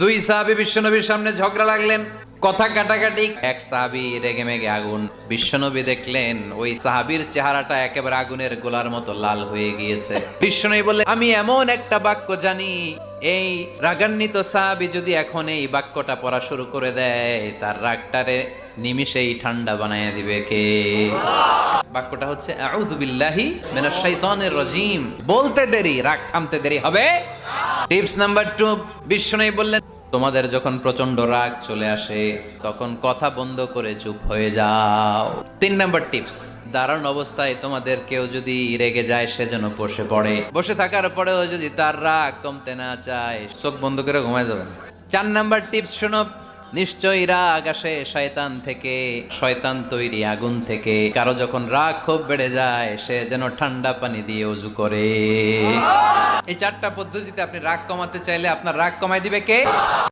দুই সাহাবি বিশ্বনবীর সামনে ঝগড়া লাগলেন। কথা কাটাকাটি, এক সাহাবি রেগে মেগে আগুন। বিশ্বনবী দেখলেন, ওই সাহাবির চেহারাটা একেবারে আগুনের গোলার মতো লাল হয়ে গিয়েছে। বিশ্বনবী বললেন, আমি এমন একটা বাক্য জানি, এই রাগান্বিত সাহাবি যদি এখন এই বাক্যটা পড়া শুরু করে দেয়, তার রাগটারে নিমিষেই ঠান্ডা বানায় দিবে কে? বাক্যটা হচ্ছে আউযুবিল্লাহি মিনাশ শাইতানির রাজিম। বলতে দেরি, রাগ থামতে দেরি হবে। টিপস নাম্বার টু বিষ্ণু বললেন, তোমাদের যখন প্রচণ্ড রাগ চলে আসে, তখন কথা বন্ধ করে চুপ হয়ে যাও। তিন নাম্বার টিপস, দারুণ অবস্থায় তোমাদের কেউ যদি রেগে যায় সেজন্য বসে পড়ে। বসে থাকার পরেও যদি তার রাগ কমতে না চায়, চোখ বন্ধ করে ঘুমায় যাবেন। চার নাম্বার টিপস শোনো নিশ্চয়ই রাগ আসে শয়তান থেকে, শয়তান তৈরি আগুন থেকে। কারও যখন রাগ খুব বেড়ে যায়, সে যেন ঠান্ডা পানি দিয়ে উজু করে। এই চারটা পদ্ধতিতে আপনি রাগ কমাতে চাইলে আপনার রাগ কমাই দিবে কে?